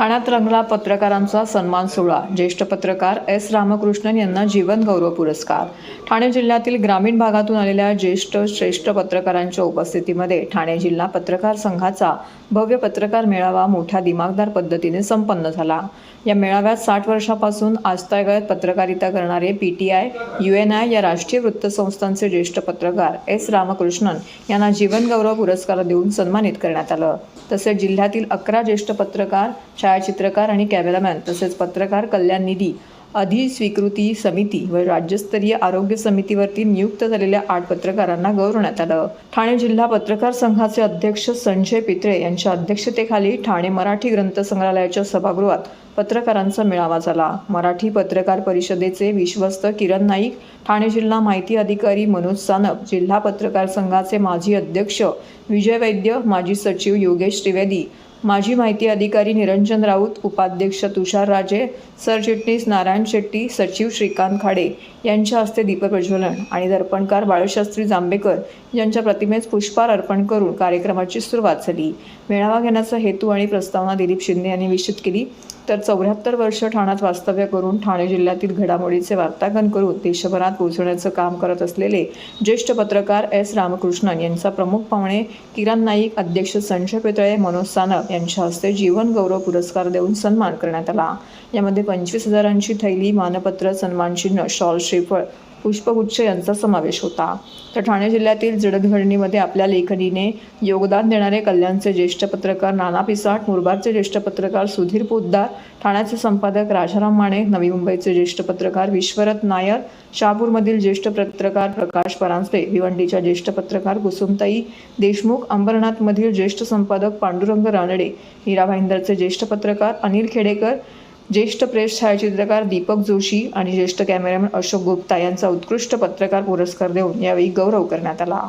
ठाण्यात रंगला पत्रकारांचा सन्मान सोहळा. ज्येष्ठ पत्रकार एस रामकृष्णन यांना जीवन गौरव पुरस्कार. ठाणे जिल्ह्यातील ग्रामीण भागातून आलेल्या ज्येष्ठ श्रेष्ठ पत्रकारांच्या उपस्थितीमध्ये ठाणे जिल्हा पत्रकार संघाचा भव्य पत्रकार मेळावा मोठ्या दिमागदार पद्धतीने संपन्न झाला. या मेळाव्यात साठ वर्षापासून आजतागत पत्रकारिता करणारे P T I U N I या राष्ट्रीय वृत्तसंस्थांचे ज्येष्ठ पत्रकार एस रामकृष्णन यांना जीवन गौरव पुरस्कार देऊन सन्मानित करण्यात आलं. तसेच जिल्ह्यातील अकरा ज्येष्ठ पत्रकार छायाचित्रकार आणि कॅमेरामॅन तसेच पत्रकार कल्याण निधी अधिस्वीकृती समिती व राज्यस्तरीय आरोग्य समितीवरती नियुक्त झालेल्या आठ पत्रकारांना गौरवण्यात आलं. ठाणे जिल्हा पत्रकार संघाचे अध्यक्ष संजय पित्रे यांच्या अध्यक्षतेखाली ठाणे मराठी ग्रंथसंग्रहालयाच्या सभागृहात पत्रकारांचा मेळावा झाला. मराठी पत्रकार परिषदेचे विश्वस्त किरण नाईक ठाणे जिल्हा माहिती अधिकारी मनोज सानप जिल्हा पत्रकार संघाचे माजी अध्यक्ष विजय वैद्य माजी सचिव योगेश त्रिवेदी माजी माहिती अधिकारी निरंजन राऊत उपाध्यक्ष तुषार राजे सरचिटणीस नारायण शेट्टी सचिव श्रीकांत खाडे यांच्या हस्ते दीपप्रज्वलन आणि दर्पणकार बाळशास्त्री जांभेकर यांच्या प्रतिमेस पुष्पार अर्पण करून कार्यक्रमाची सुरुवात झाली. मेळावा घेण्याचा हेतू आणि प्रस्तावना दिलीप शिंदे यांनी निश्चित केली. तर चौऱ्याहत्तर वर्ष ठाण्यात वास्तव्य करून ठाणे जिल्ह्यातील घडामोडीचे वार्तांकन करून देशभरात पोहोचवण्याचं काम करत असलेले ज्येष्ठ पत्रकार एस रामकृष्णन यांचा प्रमुख पाहुणे किरण नाईक अध्यक्ष संजय पितळे मनोज सानप यांच्या हस्ते जीवन गौरव पुरस्कार देऊन सन्मान करण्यात आला. यामध्ये पंचवीस हजारांची थैली मानपत्र सन्मानचिन्ह शॉल श्रीफळ पुष्पगुच्छ यांचा समावेश होता. तर ठाणे जिल्ह्यातील जडदघडणीमध्ये आपल्या लेखणीने योगदान देणारे कल्याणचे ज्येष्ठ पत्रकार नाना पिसाट मुरबाडचे ज्येष्ठ पत्रकार सुधीर पोद्दार ठाण्याचे संपादक राजाराम माने नवी मुंबईचे ज्येष्ठ पत्रकार विश्वरथ नायर शहापूरमधील ज्येष्ठ पत्रकार प्रकाश परांजपे भिवंडीच्या ज्येष्ठ पत्रकार कुसुमताई देशमुख अंबरनाथमधील ज्येष्ठ संपादक पांडुरंग रानडे हिरा भाईंदरचे ज्येष्ठ पत्रकार अनिल खेडेकर ज्येष्ठ प्रेस छायाचित्रकार दीपक जोशी आणि ज्येष्ठ कॅमेरामॅन अशोक गुप्ता यांचा उत्कृष्ट पत्रकार पुरस्कार देऊन यावेळी गौरव करण्यात आला.